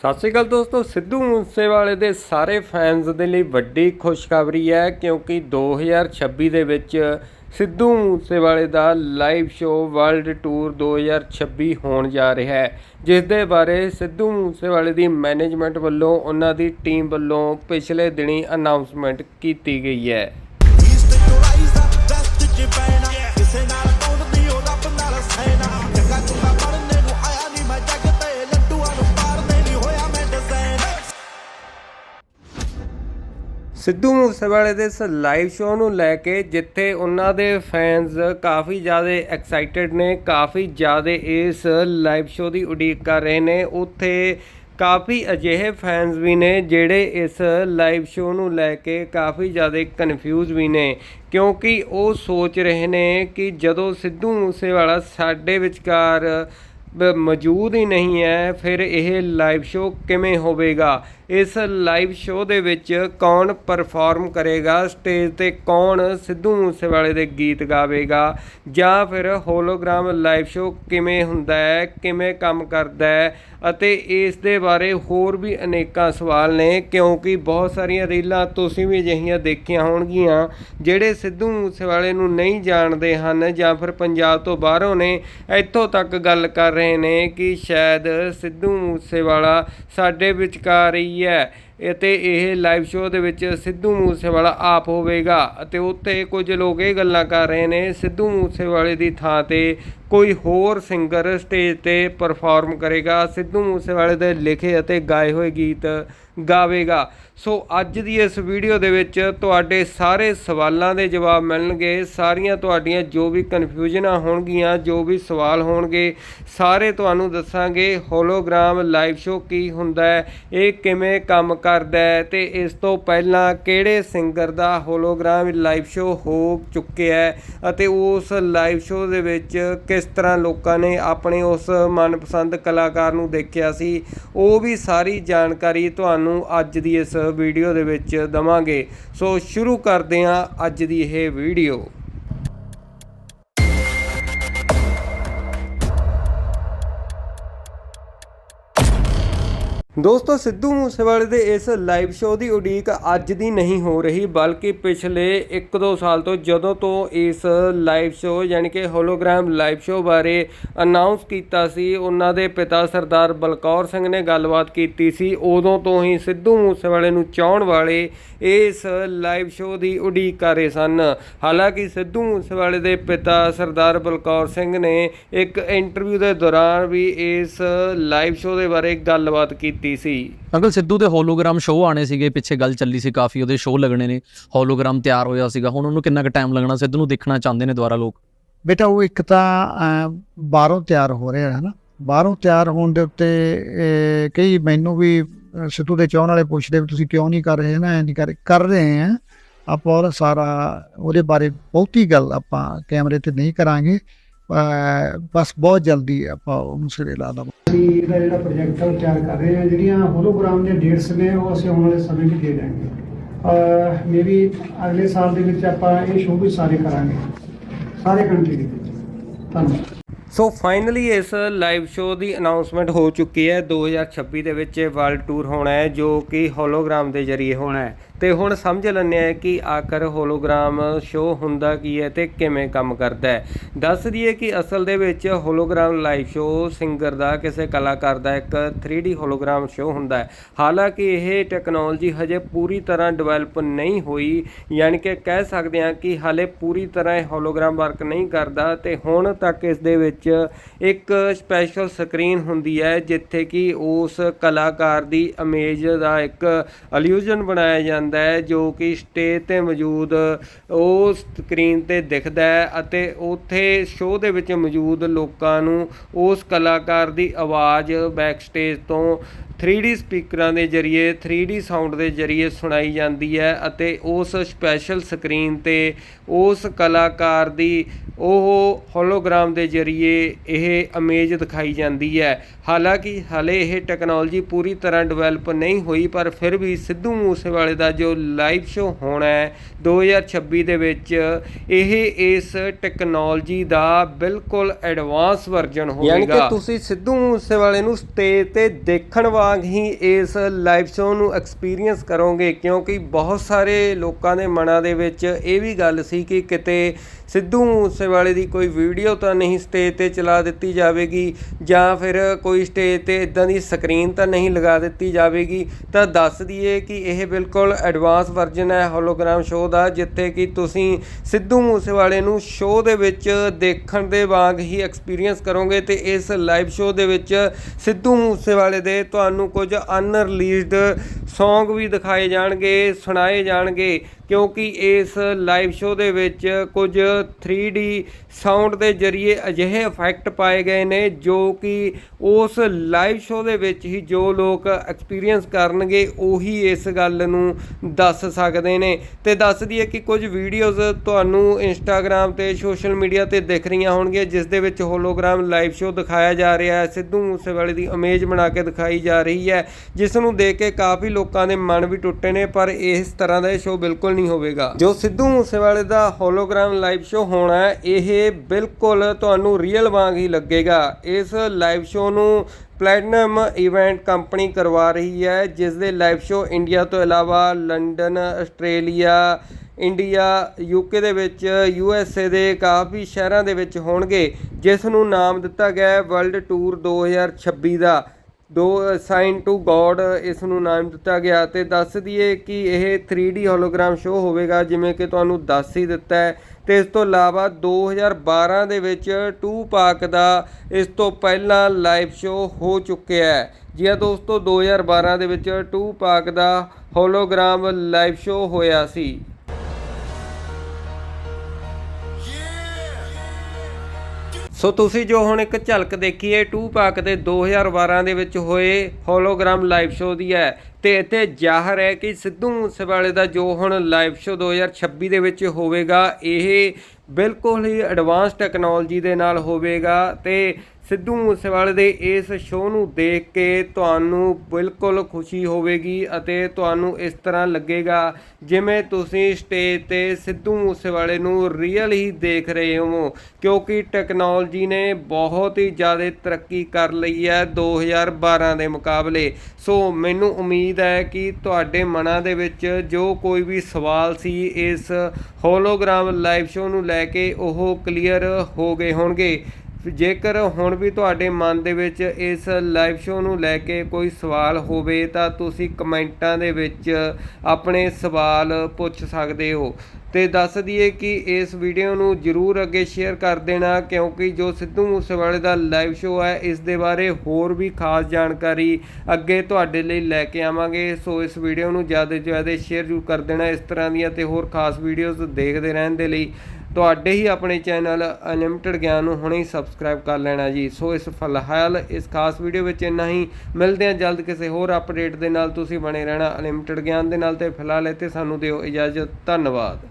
ਸਤਿ ਸ਼੍ਰੀ ਅਕਾਲ ਦੋਸਤੋ, ਸਿੱਧੂ ਮੂਸੇਵਾਲੇ ਦੇ ਸਾਰੇ ਫੈਨਸ ਦੇ ਲਈ ਵੱਡੀ ਖੁਸ਼ਖਬਰੀ ਹੈ ਕਿਉਂਕਿ 2026 ਦੇ ਵਿੱਚ ਸਿੱਧੂ ਮੂਸੇਵਾਲੇ ਦਾ ਲਾਈਵ ਸ਼ੋਅ ਵਰਲਡ ਟੂਰ 2026 ਹੋਣ ਜਾ ਰਿਹਾ ਹੈ, ਜਿਸ ਦੇ ਬਾਰੇ ਸਿੱਧੂ ਮੂਸੇਵਾਲੇ ਦੀ ਮੈਨੇਜਮੈਂਟ ਵੱਲੋਂ ਉਹਨਾਂ ਦੀ ਟੀਮ ਵੱਲੋਂ ਪਿਛਲੇ ਦਿਨੀ ਅਨਾਉਂਸਮੈਂਟ ਕੀਤੀ ਗਈ ਹੈ। ਸਿੱਧੂ ਮੂਸੇਵਾਲੇ ਦੇ ਇਸ ਲਾਈਵ ਸ਼ੋਅ ਨੂੰ ਲੈ ਕੇ ਜਿੱਥੇ ਉਹਨਾਂ ਦੇ ਫੈਨਸ ਕਾਫੀ ਜ਼ਿਆਦਾ ਐਕਸਾਈਟਿਡ ਨੇ, ਕਾਫੀ ਜ਼ਿਆਦਾ ਇਸ ਲਾਈਵ ਸ਼ੋਅ ਦੀ ਉਡੀਕ ਕਰ ਰਹੇ ਨੇ। ਉੱਥੇ ਕਾਫੀ ਅਜਿਹੇ ਫੈਨਸ ਵੀ ਨੇ ਜਿਹੜੇ ਇਸ ਲਾਈਵ ਸ਼ੋਅ ਨੂੰ ਲੈ ਕੇ ਕਾਫੀ ਜ਼ਿਆਦਾ ਕਨਫਿਊਜ਼ ਵੀ ਨੇ, ਕਿਉਂਕਿ ਉਹ ਸੋਚ ਰਹੇ ਨੇ ਕਿ ਜਦੋਂ ਸਿੱਧੂ ਮੂਸੇਵਾਲਾ ਸਾਡੇ ਵਿਚਕਾਰ ਮੌਜੂਦ ਹੀ ਨਹੀਂ ਹੈ, ਫਿਰ ਇਹ ਲਾਈਵ ਸ਼ੋਅ ਕਿਵੇਂ ਹੋਵੇਗਾ? ਇਸ ਲਾਈਵ ਸ਼ੋਅ ਦੇ ਵਿੱਚ ਕੌਣ ਪਰਫਾਰਮ ਕਰੇਗਾ? ਸਟੇਜ ਤੇ ਕੌਣ ਸਿੱਧੂ ਮੂਸੇਵਾਲੇ ਦੇ ਗੀਤ ਗਾਵੇਗਾ? ਜਾਂ ਫਿਰ ਹੋਲੋਗ੍ਰਾਮ ਲਾਈਵ ਸ਼ੋਅ ਕਿਵੇਂ ਹੁੰਦਾ ਹੈ? ਕਿਵੇਂ ਕੰਮ ਕਰਦਾ ਹੈ? ਅਤੇ ਇਸ ਦੇ ਬਾਰੇ ਹੋਰ ਵੀ ਅਨੇਕਾਂ ਸਵਾਲ ਨੇ, ਕਿਉਂਕਿ ਬਹੁਤ ਸਾਰੀਆਂ ਰੀਲਾਂ ਤੁਸੀਂ ਵੀ ਅਜਿਹੀਆਂ ਦੇਖੀਆਂ ਹੋਣਗੀਆਂ, ਜਿਹੜੇ ਸਿੱਧੂ ਮੂਸੇਵਾਲੇ ਨੂੰ ਨਹੀਂ ਜਾਣਦੇ ਹਨ ਜਾਂ ਫਿਰ ਪੰਜਾਬ ਤੋਂ ਬਾਹਰੋਂ ਨੇ, ਇੱਥੋਂ ਤੱਕ ਗੱਲ ਕਰ ਰਹੇ ਨੇ ਕਿ ਸ਼ਾਇਦ ਸਿੱਧੂ ਮੂਸੇਵਾਲਾ ਸਾਡੇ ਵਿਚਕਾਰ ਹੀ ਹੈ ਅਤੇ ਇਹ ਲਾਈਵ ਸ਼ੋਅ ਦੇ ਵਿੱਚ ਸਿੱਧੂ ਮੂਸੇਵਾਲਾ ਆਪ ਹੋਵੇਗਾ ਅਤੇ ਉੱਥੇ ਕੁਝ ਲੋਕ ਇਹ ਗੱਲਾਂ ਕਰ ਰਹੇ ਨੇ, ਸਿੱਧੂ ਮੂਸੇਵਾਲੇ ਦੀ ਥਾਂ ਤੇ ਕੋਈ ਹੋਰ ਸਿੰਗਰ ਸਟੇਜ ਤੇ ਪਰਫਾਰਮ ਕਰੇਗਾ, ਸਿੱਧੂ ਮੂਸੇਵਾਲੇ ਦੇ ਲਿਖੇ ਅਤੇ ਗਾਏ ਹੋਏ ਗੀਤ ਗਾਵੇਗਾ। ਸੋ ਅੱਜ ਦੀ ਇਸ ਵੀਡੀਓ ਦੇ ਵਿੱਚ ਤੁਹਾਡੇ ਸਾਰੇ ਸਵਾਲਾਂ ਦੇ ਜਵਾਬ ਮਿਲਣਗੇ। ਸਾਰੀਆਂ ਤੁਹਾਡੀਆਂ ਜੋ ਵੀ ਕਨਫਿਊਜ਼ਨਾਂ ਹੋਣਗੀਆਂ, ਜੋ ਵੀ ਸਵਾਲ ਹੋਣਗੇ, ਸਾਰੇ ਤੁਹਾਨੂੰ ਦੱਸਾਂਗੇ। ਹੋਲੋਗ੍ਰਾਮ ਲਾਈਵ ਸ਼ੋਅ ਕੀ ਹੁੰਦਾ ਹੈ, ਇਹ ਕਿਵੇਂ ਕੰਮ ਕਰਦਾ ਹੈ ਤੇ ਇਸ ਤੋਂ ਪਹਿਲਾਂ ਕਿਹੜੇ ਸਿੰਗਰ ਦਾ ਹੋਲੋਗ੍ਰਾਮ ਲਾਈਵ ਸ਼ੋਅ ਹੋ ਚੁੱਕਿਆ ਹੈ ਅਤੇ ਉਸ ਲਾਈਵ ਸ਼ੋਅ ਦੇ ਵਿੱਚ ਕਿਸ ਤਰ੍ਹਾਂ ਲੋਕਾਂ ਨੇ ਆਪਣੇ ਉਸ ਮਨਪਸੰਦ ਕਲਾਕਾਰ ਨੂੰ ਦੇਖਿਆ ਸੀ। ਉਹ ਵੀ ਸਾਰੀ ਜਾਣਕਾਰੀ ਤੁਹਾਨੂੰ ਅੱਜ ਦੀ ਇਸ ਵੀਡੀਓ ਦੇ ਵਿੱਚ ਦਵਾਂਗੇ। ਸੋ ਸ਼ੁਰੂ ਕਰਦੇ ਹਾਂ ਅੱਜ ਦੀ ਇਹ ਵੀਡੀਓ। ਦੋਸਤੋ, ਸਿੱਧੂ ਮੂਸੇਵਾਲੇ ਦੇ ਇਸ ਲਾਈਵ ਸ਼ੋਅ ਦੀ ਉਡੀਕ ਅੱਜ ਦੀ ਨਹੀਂ ਹੋ ਰਹੀ, ਬਲਕਿ ਪਿਛਲੇ 1-2 ਸਾਲ ਤੋਂ ਜਦੋਂ ਤੋਂ ਇਸ ਲਾਈਵ ਸ਼ੋਅ, ਯਾਨੀ ਕਿ ਹੋਲੋਗ੍ਰਾਮ ਲਾਈਵ ਸ਼ੋਅ ਬਾਰੇ ਅਨਾਉਂਸ ਕੀਤਾ ਸੀ, ਉਹਨਾਂ ਦੇ ਪਿਤਾ ਸਰਦਾਰ ਬਲਕੌਰ ਸਿੰਘ ਨੇ ਗੱਲਬਾਤ ਕੀਤੀ ਸੀ, ਉਦੋਂ ਤੋਂ ਹੀ ਸਿੱਧੂ ਮੂਸੇਵਾਲੇ ਨੂੰ ਚਾਹਣ ਵਾਲੇ ਇਸ ਲਾਈਵ ਸ਼ੋਅ ਦੀ ਉਡੀਕ ਕਰ ਰਹੇ ਸਨ। ਹਾਲਾਂਕਿ ਸਿੱਧੂ ਮੂਸੇਵਾਲੇ ਦੇ ਪਿਤਾ ਸਰਦਾਰ ਬਲਕੌਰ ਸਿੰਘ ਨੇ ਇੱਕ ਇੰਟਰਵਿਊ ਦੇ ਦੌਰਾਨ ਵੀ ਇਸ ਲਾਈਵ ਸ਼ੋਅ ਦੇ ਬਾਰੇ ਗੱਲਬਾਤ ਕੀਤੀ ਸੀ। ਅੰਕਲ ਸਿੱਧੂ ਦੇ ਹੋਲੋਗ੍ਰਾਮ ਸ਼ੋਅ ਆਣੇ ਸੀਗੇ ਪਿੱਛੇ ਗੱਲ ਚੱਲੀ ਸੀ ਕਾਫੀ ਉਹਦੇ ਸ਼ੋਅ ਲੱਗਣੇ ਨੇ। ਹੋਲੋਗ੍ਰਾਮ ਤਿਆਰ ਹੋਇਆ ਸੀਗਾ। ਹੁਣ ਉਹਨੂੰ ਕਿੰਨਾ ਕੁ ਟਾਈਮ ਲੱਗਣਾ? ਸਿੱਧੂ ਨੂੰ ਦੇਖਣਾ ਚਾਹੁੰਦੇ ਨੇ ਦੁਬਾਰਾ ਲੋਕ। ਬੇਟਾ ਉਹ ਇੱਕ ਤਾਂ ਬਾਹਰੋਂ ਤਿਆਰ ਹੋ ਰਿਹਾ ਹੈ ਨਾ। ਬਾਹਰੋਂ ਤਿਆਰ ਹੋਣ ਦੇ ਉੱਤੇ ਇਹ, ਕਈ ਮੈਨੂੰ ਵੀ ਸਿੱਧੂ ਦੇ ਚਾਹਣ ਵਾਲੇ ਪੁੱਛਦੇ ਵੀ ਤੁਸੀਂ ਕਿਉਂ ਨਹੀਂ ਕਰ ਰਹੇ ਨਾ ਐ ਨਹੀਂ ਕਰ ਕਰ ਰਹੇ ਆ। ਆਪਾਂ ਉਹਦਾ ਸਾਰਾ ਉਹਦੇ ਬਾਰੇ ਬਹੁਤੀ ਗੱਲ ਆਪਾਂ ਕੈਮਰੇ ਤੇ ਨਹੀਂ ਕਰਾਂਗੇ। ਬਸ ਬਹੁਤ ਜਲਦੀ ਆਪਾਂ ਉਹਨੂੰ ਸਿਰੇ ਲਾ ਦਵਾਂਗੇ। ਅਸੀਂ ਇਹਦਾ ਜਿਹੜਾ ਪ੍ਰੋਜੈਕਟ ਹੈ ਉਹ ਤਿਆਰ ਕਰ ਰਹੇ ਹਾਂ। ਜਿਹੜੀਆਂ ਹੋਲੋਗ੍ਰਾਮ ਦੀਆਂ ਡੇਟਸ ਨੇ ਉਹ ਅਸੀਂ ਆਉਣ ਵਾਲੇ ਸਮੇਂ 'ਚ ਦੇ ਦਾਂਗੇ ਮੇਬੀ ਅਗਲੇ ਸਾਲ ਦੇ ਵਿੱਚ ਆਪਾਂ ਇਹ ਸ਼ੋਅ ਵੀ ਸਾਰੇ ਕਰਾਂਗੇ। ਸਾਰੇ ਕੰਟਰੀ ਦੇ ਵਿੱਚ। ਧੰਨਵਾਦ। ਸੋ ਫਾਈਨਲੀ ਇਸ ਲਾਈਵ ਸ਼ੋਅ ਦੀ ਅਨਾਉਂਸਮੈਂਟ ਹੋ ਚੁੱਕੀ ਹੈ। 2026 ਦੇ ਵਿੱਚ ਵਰਲਡ ਟੂਰ ਹੋਣਾ ਹੈ ਜੋ ਕਿ ਹੋਲੋਗ੍ਰਾਮ ਦੇ ਜ਼ਰੀਏ ਹੋਣਾ ਹੈ। ਤੇ ਹੁਣ ਸਮਝ ਲੈਂਦੇ ਆ ਕਿ ਆਖਰ ਹੋਲੋਗ੍ਰਾਮ ਸ਼ੋਅ ਹੁੰਦਾ ਕੀ ਹੈ ਤੇ ਕਿਵੇਂ ਕੰਮ ਕਰਦਾ ਹੈ। ਦੱਸ ਦਈਏ ਕਿ ਅਸਲ ਦੇ ਵਿੱਚ ਹੋਲੋਗ੍ਰਾਮ ਲਾਈਵ ਸ਼ੋਅ ਸਿੰਗਰ ਦਾ ਕਿਸੇ ਕਲਾਕਾਰ ਦਾ ਇੱਕ 3D ਹੋਲੋਗ੍ਰਾਮ ਸ਼ੋਅ ਹੁੰਦਾ ਹੈ। ਹਾਲਾਂਕਿ ਇਹ ਟੈਕਨੋਲੋਜੀ ਹਜੇ ਪੂਰੀ ਤਰ੍ਹਾਂ ਡਿਵੈਲਪ ਨਹੀਂ ਹੋਈ, ਯਾਨੀ ਕਿ ਕਹਿ ਸਕਦੇ ਹਾਂ ਕਿ ਹਾਲੇ ਪੂਰੀ ਤਰ੍ਹਾਂ ਇਹ ਹੋਲੋਗ੍ਰਾਮ ਵਰਕ ਨਹੀਂ ਕਰਦਾ ਤੇ ਹੁਣ ਤੱਕ ਇਸ ਦੇ ਵਿੱਚ ਇੱਕ ਸਪੈਸ਼ਲ ਸਕਰੀਨ ਹੁੰਦੀ ਹੈ ਜਿੱਥੇ ਕਿ ਉਸ ਕਲਾਕਾਰ ਦੀ ਇਮੇਜ ਦਾ ਇੱਕ ਇਲੂਜਨ ਬਣਾਇਆ ਜਾਂਦਾ ਹੈ, ਜੋ ਕਿ ਸਟੇਜ ਤੇ ਮੌਜੂਦ, ਉਹ ਸਕਰੀਨ ਤੇ ਦਿਖਦਾ ਹੈ ਅਤੇ ਉੱਥੇ ਸ਼ੋਅ ਦੇ ਵਿੱਚ ਮੌਜੂਦ ਲੋਕਾਂ ਨੂੰ ਉਸ ਕਲਾਕਾਰ ਦੀ ਆਵਾਜ਼ ਬੈਕ ਸਟੇਜ ਤੋਂ 3D ਸਪੀਕਰਾਂ ਦੇ ਜ਼ਰੀਏ 3D ਸਾਊਂਡ ਦੇ ਜ਼ਰੀਏ ਸੁਣਾਈ ਜਾਂਦੀ ਹੈ ਅਤੇ ਉਸ ਸਪੈਸ਼ਲ ਸਕਰੀਨ ਤੇ ਉਸ ਕਲਾਕਾਰ ਦੀ ਉਹ ਹੋਲੋਗ੍ਰਾਮ ਦੇ ਜ਼ਰੀਏ ਇਹ ਇਮੇਜ ਦਿਖਾਈ ਜਾਂਦੀ ਹੈ। ਹਾਲਾਂਕਿ ਹਲੇ ਇਹ ਟੈਕਨੋਲੋਜੀ ਪੂਰੀ ਤਰ੍ਹਾਂ ਡਿਵੈਲਪ ਨਹੀਂ ਹੋਈ ਪਰ ਫਿਰ ਵੀ ਸਿੱਧੂ ਮੂਸੇਵਾਲੇ ਦਾ ਜੋ ਲਾਈਵ ਸ਼ੋ ਹੋਣਾ ਹੈ 2026 ਦੇ ਵਿੱਚ ਇਹ ਇਸ ਟੈਕਨੋਲੋਜੀ ਦਾ ਬਿਲਕੁਲ ਐਡਵਾਂਸ ਵਰਜ਼ਨ ਹੋਵੇਗਾ ਯਾਨੀ ਕਿ ਤੁਸੀਂ ਸਿੱਧੂ ਮੂਸੇਵਾਲੇ ਨੂੰ ਸਟੇਜ ਤੇ ਦੇਖਣ ਵਾਂਗ ਹੀ ਇਸ ਲਾਈਵ ਸ਼ੋਅ ਨੂੰ ਐਕਸਪੀਰੀਅੰਸ ਕਰੋਗੇ, ਕਿਉਂਕਿ ਬਹੁਤ ਸਾਰੇ ਲੋਕਾਂ ਦੇ ਮਨਾਂ ਦੇ ਵਿੱਚ ਇਹ ਵੀ ਗੱਲ ਸੀ ਕਿ ਕਿਤੇ ਸਿੱਧੂ ਮੂਸੇਵਾਲੇ ਦੀ ਕੋਈ ਵੀਡੀਓ ਤਾਂ ਨਹੀਂ ਸਟੇਜ ਤੇ ਚਲਾ ਦਿੱਤੀ ਜਾਵੇਗੀ, ਜਾਂ ਫਿਰ ਕੋਈ ਸਟੇਜ ਤੇ ਇਦਾਂ ਦੀ ਸਕਰੀਨ ਤਾਂ ਨਹੀਂ ਲਗਾ ਦਿੱਤੀ ਜਾਵੇਗੀ, ਤਾਂ ਦੱਸ ਦਈਏ ਕਿ ਇਹ ਬਿਲਕੁਲ ਐਡਵਾਂਸ ਵਰਜ਼ਨ ਹੈ ਹੋਲੋਗ੍ਰਾਮ ਸ਼ੋਅ ਦਾ, ਜਿੱਥੇ ਕਿ ਤੁਸੀਂ ਸਿੱਧੂ ਮੂਸੇਵਾਲੇ ਨੂੰ ਸ਼ੋਅ ਦੇ ਵਿੱਚ ਦੇਖਣ ਦੇ ਵਾਂਗ ਹੀ ਐਕਸਪੀਰੀਅੰਸ ਕਰੋਗੇ, ਤੇ ਇਸ ਲਾਈਵ ਸ਼ੋਅ ਦੇ ਵਿੱਚ ਸਿੱਧੂ ਮੂਸੇਵਾਲੇ ਦੇ ਤੁਹਾਨੂੰ ਕੁਝ ਅਨਰਿਲੀਜ਼ਡ Song ਵੀ ਦਿਖਾਏ ਜਾਣਗੇ, ਸੁਣਾਏ ਜਾਣਗੇ, ਕਿਉਂਕਿ ਇਸ ਲਾਈਵ ਸ਼ੋਅ ਦੇ ਵਿੱਚ ਕੁਝ 3D ਸਾਊਂਡ ਦੇ ਜ਼ਰੀਏ ਅਜਿਹੇ ਇਫੈਕਟ ਪਾਏ ਗਏ ਨੇ ਜੋ ਕਿ ਉਸ ਲਾਈਵ ਸ਼ੋਅ ਦੇ ਵਿੱਚ ਹੀ ਜੋ ਲੋਕ ਐਕਸਪੀਰੀਅੰਸ ਕਰਨਗੇ, ਉਹੀ ਇਸ ਗੱਲ ਨੂੰ ਦੱਸ ਸਕਦੇ ਨੇ। ਤੇ ਦੱਸ ਦਈਏ ਕਿ ਕੁਝ ਵੀਡੀਓਜ਼ ਤੁਹਾਨੂੰ ਇੰਸਟਾਗ੍ਰam ਤੇ ਸੋਸ਼ਲ ਮੀਡੀਆ ਤੇ ਦਿਖ ਰਹੀਆਂ ਹੋਣਗੀਆਂ, ਜਿਸ ਦੇ ਵਿੱਚ ਹੋਲੋਗ੍ਰਾਮ ਲਾਈਵ ਸ਼ੋਅ ਦਿਖਾਇਆ ਜਾ ਰਿਹਾ ਹੈ। ਸਿੱਧੂ ਮੂਸੇਵਾਲੇ ਦੀ ਇਮੇਜ ਬਣਾ ਕੇ ਦਿਖਾਈ ਜਾ ਰਹੀ ਹੈ, ਜਿਸ ਨੂੰ ਦੇਖ ਕੇ ਕਾਫੀ ਲੋਕਾਂ ਦੇ ਮਨ ਵੀ ਟੁੱਟੇ ਨੇ, ਪਰ ਇਸ ਤਰ੍ਹਾਂ ਦਾ ਇਹ ਸ਼ੋਅ ਬਿਲਕੁਲ ਨਹੀਂ ਹੋਵੇਗਾ। ਜੋ ਸਿੱਧੂ ਮੂਸੇਵਾਲੇ ਦਾ ਹੋਲੋਗ੍ਰਾਮ ਲਾਈਵ ਸ਼ੋਅ ਹੋਣਾ ਹੈ, ਇਹ ਬਿਲਕੁਲ ਤੁਹਾਨੂੰ ਰੀਅਲ ਵਾਂਗ ਹੀ ਲੱਗੇਗਾ। ਇਸ ਲਾਈਵ ਸ਼ੋਅ ਨੂੰ ਪਲੈਟਨਮ ਇਵੈਂਟ ਕੰਪਨੀ ਕਰਵਾ ਰਹੀ ਹੈ ਜਿਸ ਦੇ ਲਾਈਵ ਸ਼ੋਅ ਇੰਡੀਆ ਤੋਂ ਇਲਾਵਾ ਲੰਡਨ ਆਸਟ੍ਰੇਲੀਆ ਇੰਡੀਆ ਯੂਕੇ ਦੇ ਵਿੱਚ ਯੂ ਐਸ ਏ ਦੇ ਕਾਫੀ ਸ਼ਹਿਰਾਂ ਦੇ ਵਿੱਚ ਹੋਣਗੇ, ਜਿਸ ਨੂੰ ਨਾਮ ਦਿੱਤਾ ਗਿਆ ਹੈ ਵਰਲਡ ਟੂਰ 2026 ਦਾ। ਦੋ ਸਾਈਨ ਟੂ ਗੋਡ ਇਸ ਨੂੰ ਨਾਮ ਦਿੱਤਾ ਗਿਆ ਤੇ ਦੱਸ ਦਈਏ ਕਿ ਇਹ 3D ਹੋਲੋਗ੍ਰਾਮ ਸ਼ੋਅ ਹੋਵੇਗਾ, ਜਿਵੇਂ ਕਿ ਤੁਹਾਨੂੰ ਦੱਸ ਹੀ ਦਿੱਤਾ ਹੈ। ਤੇ ਇਸ ਤੋਂ ਇਲਾਵਾ 2012 ਦੇ ਵਿੱਚ ਟੂ ਪਾਕ ਦਾ ਇਸ ਤੋਂ ਪਹਿਲਾਂ ਲਾਈਵ ਸ਼ੋਅ ਹੋ ਚੁੱਕਿਆ ਹੈ। ਜੀ ਹਾਂ ਦੋਸਤੋ 2012 ਦੇ ਵਿੱਚ ਟੂ ਪਾਕ ਦਾ ਹੋਲੋਗ੍ਰਾਮ ਲਾਈਵ ਸ਼ੋਅ ਹੋਇਆ ਸੀ। ਸੋ ਤੁਸੀਂ ਜੋ ਹੁਣ ਇੱਕ ਝਲਕ ਦੇਖੀ ਹੈ ਟੂ ਪਾਕ ਦੇ 2012 ਦੇ ਵਿੱਚ ਹੋਏ ਹੋਲੋਗ੍ਰਾਮ ਲਾਈਵ ਸ਼ੋਅ ਦੀ ਹੈ। ਤੇ ਇੱਥੇ ਜ਼ਾਹਰ ਹੈ ਕਿ ਸਿੱਧੂ ਮੂਸੇਵਾਲੇ ਦਾ ਜੋ ਹੁਣ ਲਾਈਵ ਸ਼ੋਅ 2026 ਦੇ ਵਿੱਚ ਹੋਵੇਗਾ, ਇਹ ਬਿਲਕੁਲ ਹੀ ਐਡਵਾਂਸ ਟੈਕਨੋਲੋਜੀ ਦੇ ਨਾਲ ਹੋਵੇਗਾ ਤੇ ਸਿੱਧੂ ਮੂਸੇਵਾਲੇ ਦੇ ਇਸ ਸ਼ੋਅ ਨੂੰ ਦੇਖ ਕੇ ਤੁਹਾਨੂੰ ਬਿਲਕੁਲ ਖੁਸ਼ੀ ਹੋਵੇਗੀ ਅਤੇ ਤੁਹਾਨੂੰ ਇਸ ਤਰ੍ਹਾਂ ਲੱਗੇਗਾ ਜਿਵੇਂ ਤੁਸੀਂ ਸਟੇਜ ਤੇ ਸਿੱਧੂ ਮੂਸੇਵਾਲੇ ਨੂੰ ਰੀਅਲ ਹੀ ਦੇਖ ਰਹੇ ਹੋ ਕਿਉਂਕਿ ਟੈਕਨੋਲੋਜੀ ਨੇ ਬਹੁਤ ਹੀ ਜ਼ਿਆਦਾ ਤਰੱਕੀ ਕਰ ਲਈ ਹੈ 2012 ਦੇ ਮੁਕਾਬਲੇ। ਸੋ ਮੈਨੂੰ ਉਮੀਦ ਹੈ ਕਿ ਤੁਹਾਡੇ ਮਨਾਂ ਦੇ ਵਿੱਚ ਜੋ ਕੋਈ ਵੀ ਸਵਾਲ ਸੀ ਇਸ ਹੋਲੋਗ੍ਰਾਮ ਲਾਈਵ ਸ਼ੋਅ ਨੂੰ ਲੈ ਕੇ ਉਹ ਕਲੀਅਰ ਹੋ ਗਏ ਹੋਣਗੇ। ਜੇਕਰ ਹੁਣ ਵੀ ਤੁਹਾਡੇ ਮਨ ਦੇ ਵਿੱਚ ਇਸ ਲਾਈਵ ਸ਼ੋਅ ਨੂੰ ਲੈ ਕੇ ਕੋਈ ਸਵਾਲ ਹੋਵੇ ਤਾਂ ਤੁਸੀਂ ਕਮੈਂਟਾਂ ਦੇ ਵਿੱਚ ਆਪਣੇ ਸਵਾਲ ਪੁੱਛ ਸਕਦੇ ਹੋ। ਤੇ ਦੱਸ ਦਈਏ ਕਿ ਇਸ ਵੀਡੀਓ ਨੂੰ ਜਰੂਰ ਅੱਗੇ ਸ਼ੇਅਰ ਕਰ ਦੇਣਾ ਕਿਉਂਕਿ ਜੋ ਸਿੱਧੂ ਮੂਸੇਵਾਲੇ ਦਾ ਲਾਈਵ ਸ਼ੋਅ ਹੈ, ਇਸ ਦੇ ਬਾਰੇ ਹੋਰ ਵੀ ਖਾਸ ਜਾਣਕਾਰੀ ਅੱਗੇ ਤੁਹਾਡੇ ਲਈ ਲੈ ਕੇ ਆਵਾਂਗੇ। ਸੋ ਇਸ ਵੀਡੀਓ ਨੂੰ ਜ਼ਿਆਦਾ ਤੋਂ ਜ਼ਿਆਦਾ ਸ਼ੇਅਰ ਜਰੂਰ ਕਰ ਦੇਣਾ ਇਸ ਤਰ੍ਹਾਂ ਦੀਆਂ ਤੇ ਹੋਰ ਖਾਸ ਵੀਡੀਓਜ਼ ਦੇਖਦੇ ਰਹਿਣ ਦੇ ਲਈ। ਤੁਹਾਡੇ ਹੀ ਆਪਣੇ ਚੈਨਲ ਅਨਲਿਮਟਿਡ ਗਿਆਨ ਨੂੰ ਹੁਣੇ ਹੀ ਸਬਸਕ੍ਰਾਈਬ ਕਰ ਲੈਣਾ ਜੀ। ਸੋ ਇਸ ਫਿਲਹਾਲ ਇਸ ਖਾਸ ਵੀਡੀਓ ਵਿੱਚ ਇੰਨਾ ਹੀ। ਮਿਲਦੇ ਹਾਂ ਜਲਦ ਕਿਸੇ ਹੋਰ ਅਪਡੇਟ ਦੇ ਨਾਲ। ਤੁਸੀਂ ਬਣੇ ਰਹਿਣਾ ਅਨਲਿਮਟਿਡ ਗਿਆਨ ਦੇ ਨਾਲ ਤੇ ਫਿਲਹਾਲ ਇੱਥੇ ਸਾਨੂੰ ਦਿਓ ਇਜਾਜ਼ਤ। ਧੰਨਵਾਦ।